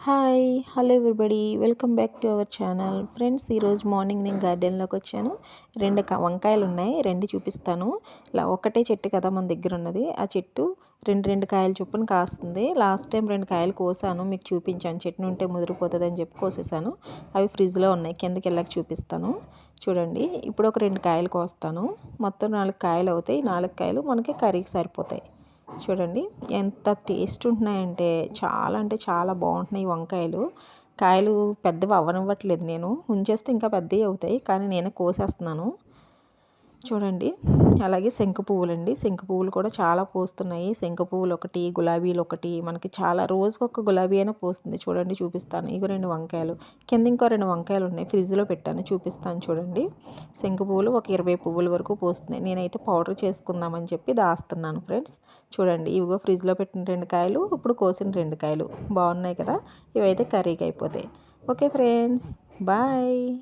Hi hello everybody. Welcome back to our channel. Friends ఈరోజు morning నేను గార్డెన్లోకి వచ్చాను. రెండు వంకాయలు ఉన్నాయి రెండు చూపిస్తాను. ఇలా ఒకటే చెట్టు కదా మన దగ్గర ఉన్నది. ఆ చెట్టు రెండు రెండు కాయలు చొప్పున కాస్తుంది. లాస్ట్ టైం రెండు కాయలు కోసాను. మీకు చూపించాను. చెట్టు ఉంటే ముదిరిపోతుంది అని చెప్పి కోసేసాను. అవి ఫ్రిడ్జ్లో ఉన్నాయి. కిందకి వెళ్ళాక చూపిస్తాను. చూడండి. ఇప్పుడు ఒక రెండు కాయలు కోస్తాను. మొత్తం నాలుగు కాయలు అవుతాయి. నాలుగు కాయలు మనకి కర్రీకి సరిపోతాయి. చూడండి ఎంత టేస్ట్ ఉంటున్నాయంటే చాలా అంటే చాలా బాగుంటున్నాయి వంకాయలు. కాయలు పెద్దవి అవ్వనివ్వట్లేదు నేను. ఉంచేస్తే ఇంకా పెద్దవి అవుతాయి. కానీ నేనే కోసేస్తున్నాను. చూడండి. అలాగే శంకు పువ్వులండి. శంకు పువ్వులు కూడా చాలా పూస్తున్నాయి. శంఖ పువ్వులు ఒకటి గులాబీలు ఒకటి మనకి చాలా రోజుకి ఒక గులాబీ అయినా పూస్తుంది. చూడండి చూపిస్తాను. ఇగో రెండు వంకాయలు. కింద ఇంకో రెండు వంకాయలు ఉన్నాయి. ఫ్రిడ్జ్లో పెట్టాను. చూపిస్తాను చూడండి. శంకు పువ్వులు ఒక ఇరవై పువ్వుల వరకు పూస్తున్నాయి. నేనైతే పౌడర్ చేసుకుందామని చెప్పి దాస్తున్నాను ఫ్రెండ్స్. చూడండి ఇవిగో ఫ్రిడ్జ్లో పెట్టిన రెండు కాయలు ఇప్పుడు కోసిన రెండు కాయలు. బాగున్నాయి కదా? ఇవైతే కర్రీకి అయిపోతాయి. Okay friends. బాయ్.